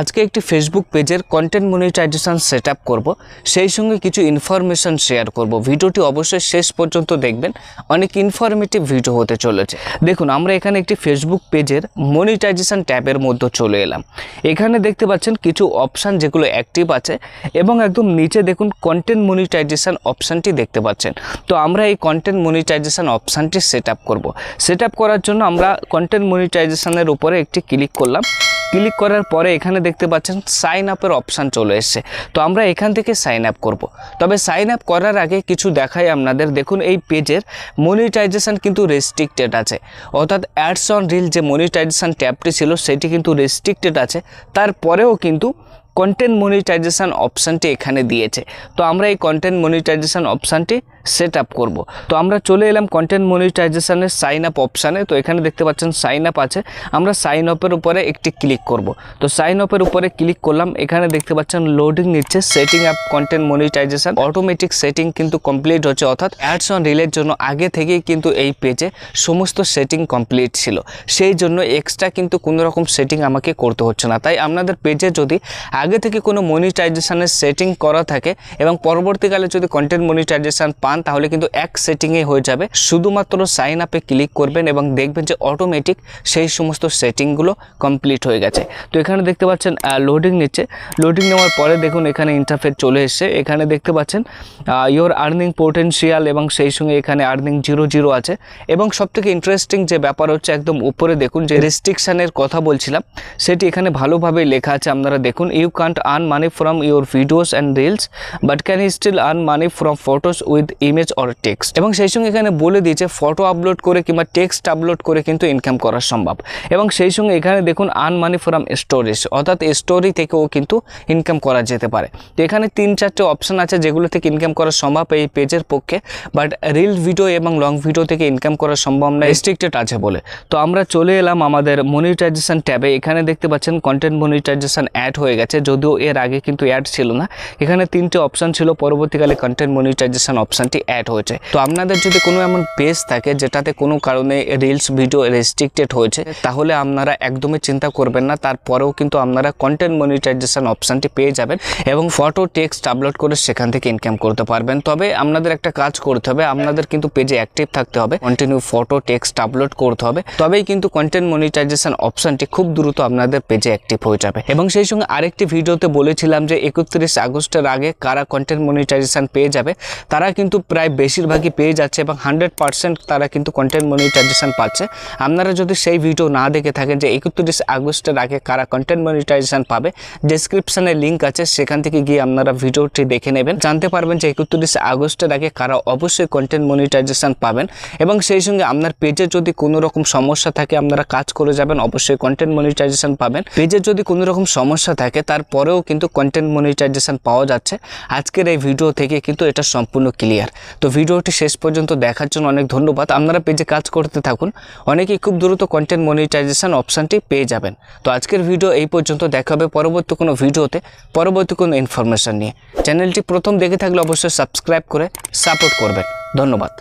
আজকে একটি ফেসবুক পেজের কন্টেন্ট মনিটাইজেশন সেট আপ করব। সেই সঙ্গে কিছু ইনফরমেশন শেয়ার করব। ভিডিওটি অবশ্যই শেষ পর্যন্ত দেখবেন। অনেক ইনফরমেটিভ ভিডিও হতে চলেছে। দেখুন, আমরা এখানে একটি ফেসবুক পেজের মনিটাইজেশন ট্যাবের মধ্যে চলে এলাম। এখানে দেখতে পাচ্ছেন কিছু অপশান যেগুলো অ্যাক্টিভ আছে এবং একদম নিচে দেখুন কন্টেন্ট মনিটাইজেশন অপশানটি দেখতে পাচ্ছেন। তো আমরা এই কন্টেন্ট মনিটাইজেশন অপশানটি সেট আপ করব। সেট আপ করার জন্য আমরা কন্টেন্ট মনিটাইজেশনের উপরে একটি ক্লিক করলাম। ক্লিক করার পরে এখানে দেখতে পাচ্ছেন সাইন আপের অপশান চলে এসছে। তো আমরা এখান থেকে সাইন আপ করব। তবে সাইন আপ করার আগে কিছু দেখাই আপনাদের। দেখুন, এই পেজের মনিটাইজেশান কিন্তু রেস্ট্রিক্টেড আছে। অর্থাৎ অ্যাডস অন রিল যে মনিটাইজেশান ট্যাবটি ছিল, সেটি কিন্তু রেস্ট্রিক্টেড আছে। তারপরেও কিন্তু কন্টেন্ট মনিটাইজেশন অপশানটি এখানে দিয়েছে। তো আমরা এই কন্টেন্ট মনিটাইজেশন অপশানটি সেট আপ করব। তো আমরা চলে এলাম কন্টেন্ট মনিটাইজেশনের সাইন আপ অপশানে তো এখানে দেখতে পাচ্ছেন সাইন আপ আছে। আমরা সাইন আপের উপরে একটি ক্লিক করব। তো সাইন আপের উপরে ক্লিক করলাম। এখানে দেখতে পাচ্ছেন লোডিং নিচ্ছে setting up content monetization automatic setting কিন্তু কমপ্লিট হচ্ছে, অর্থাৎ অ্যাডস অন রিলের জন্য আগে থেকেই কিন্তু এই পেজে সমস্ত সেটিং কমপ্লিট ছিল। সেই জন্য এক্সট্রা কিন্তু কোনো রকম সেটিং আমাকে করতে হচ্ছে না। তাই আপনাদের পেজে যদি আগে থেকে কোনো মনিটাইজেশানের সেটিং করা থাকে এবং পরবর্তীকালে যদি কন্টেন্ট মনিটাইজেশান পান, তাহলে কিন্তু এক সেটিংয়ে হয়ে যাবে। শুধুমাত্র সাইন আপে ক্লিক করবেন এবং দেখবেন যে অটোমেটিক সেই সমস্ত সেটিংগুলো কমপ্লিট হয়ে গেছে। তো এখানে দেখতে পাচ্ছেন লোডিং নিচ্ছে। লোডিং নেওয়ার পরে দেখুন এখানে ইন্টারফেস চলে এসছে। এখানে দেখতে পাচ্ছেন ইয়োর আর্নিং পোটেন্সিয়াল এবং সেই সঙ্গে এখানে আর্নিং জিরো জিরো আছে। এবং সবথেকে ইন্টারেস্টিং যে ব্যাপার হচ্ছে একদম উপরে দেখুন যে রেস্ট্রিকশানের কথা বলছিলাম, সেটি এখানে ভালোভাবে লেখা আছে, আপনারা দেখুন। You can't earn money from your videos and reels but can still earn money from photos with image or text এবং সেই সঙ্গে এখানে বলে দিয়েছে ফটো আপলোড করে কিংবা টেক্সট আপলোড করে কিন্তু ইনকাম করা সম্ভব। এবং সেই সঙ্গে এখানে দেখুন আর্ন মানি ফ্রম স্টোরিজ অর্থাৎ স্টোরি থেকেও কিন্তু ইনকাম করা যেতে পারে। তো এখানে তিন চারটে অপশান আছে যেগুলো থেকে ইনকাম করা সম্ভব এই পেজের পক্ষে বাট রিল ভিডিও এবং লং ভিডিও থেকে ইনকাম করা সম্ভব না রেস্ট্রিক্টেড আছে বলে। তো আমরা চলে এলাম আমাদের মনিটাইজেশন ট্যাবে। এখানে দেখতে পাচ্ছেন কন্টেন্ট মনিটাইজেশন অ্যাড হয়ে গেছে। যদিও এর আগে কিন্তু অ্যাড ছিল না। এখানে তিনটে অপশান ছিল, পরবর্তীকালে কন্টেন্ট মনিটাইজেশন অপশানটি অ্যাড হয়েছে। তো আপনাদের যদি কোনো এমন পেজ থাকে যেটাতে কোনো কারণে রিলস ভিডিও রেস্ট্রিক্টেড হয়েছে, তাহলে আপনারা একদমই চিন্তা করবেন না। তারপরেও কিন্তু আপনারা কন্টেন্ট মনিটাইজেশন অপশানটি পেয়ে যাবেন এবং ফটো টেক্সট আপলোড করে সেখান থেকে ইনকাম করতে পারবেন। তবে আপনাদের একটা কাজ করতে হবে, আপনাদের কিন্তু পেজে অ্যাক্টিভ থাকতে হবে কন্টিনিউ ফটো টেক্সট আপলোড করতে হবে। তবেই কিন্তু কন্টেন্ট মনিটাইজেশন অপশানটি খুব দ্রুত আপনাদের পেজে অ্যাক্টিভ হয়ে যাবে। এবং সেই সঙ্গে আরেকটি ভিডিওতে বলেছিলাম যে একত্রিশ আগস্টের আগে কারা কন্টেন্ট মনিটাইজেশান পেয়ে যাবে, তারা কিন্তু প্রায় বেশিরভাগই পেয়ে যাচ্ছে এবং হান্ড্রেড পার্সেন্ট তারা কিন্তু কন্টেন্ট মনিটাইজেশান পাচ্ছে। আপনারা যদি সেই ভিডিও না দেখে থাকেন যে একত্রিশ আগস্টের আগে কারা কন্টেন্ট মনিটাইজেশান পাবে ডেসক্রিপশানে লিঙ্ক আছে, সেখান থেকে গিয়ে আপনারা ভিডিওটি দেখে নেবেন। জানতে পারবেন যে একত্রিশ আগস্টের আগে কারা অবশ্যই কন্টেন্ট মনিটাইজেশান পাবেন এবং সেই সঙ্গে আপনার পেজে যদি কোনো রকম সমস্যা থাকে, আপনারা কাজ করে যাবেন, অবশ্যই কন্টেন্ট মনিটাইজেশান পাবেন। পেজে যদি কোনো রকম সমস্যা থাকে তারপরেও কিন্তু কন্টেন্ট মনিটাইজেশন পাওয়া যাচ্ছে। আজকের এই ভিডিও থেকে কিন্তু এটা সম্পূর্ণ ক্লিয়ার তো ভিডিওটি শেষ পর্যন্ত দেখার জন্য অনেক ধন্যবাদ। আপনারা পেজে কাজ করতে থাকুন। অনেকেই খুব দ্রুত কন্টেন্ট মনিটাইজেশান অপশানটি পেয়ে যাবেন। তো আজকের ভিডিও এই পর্যন্ত। দেখা হবে পরবর্তী কোনো ভিডিওতে পরবর্তী কোনো ইনফরমেশান নিয়ে। চ্যানেলটি প্রথম দেখে থাকলে অবশ্যই সাবস্ক্রাইব করে সাপোর্ট করবেন। ধন্যবাদ।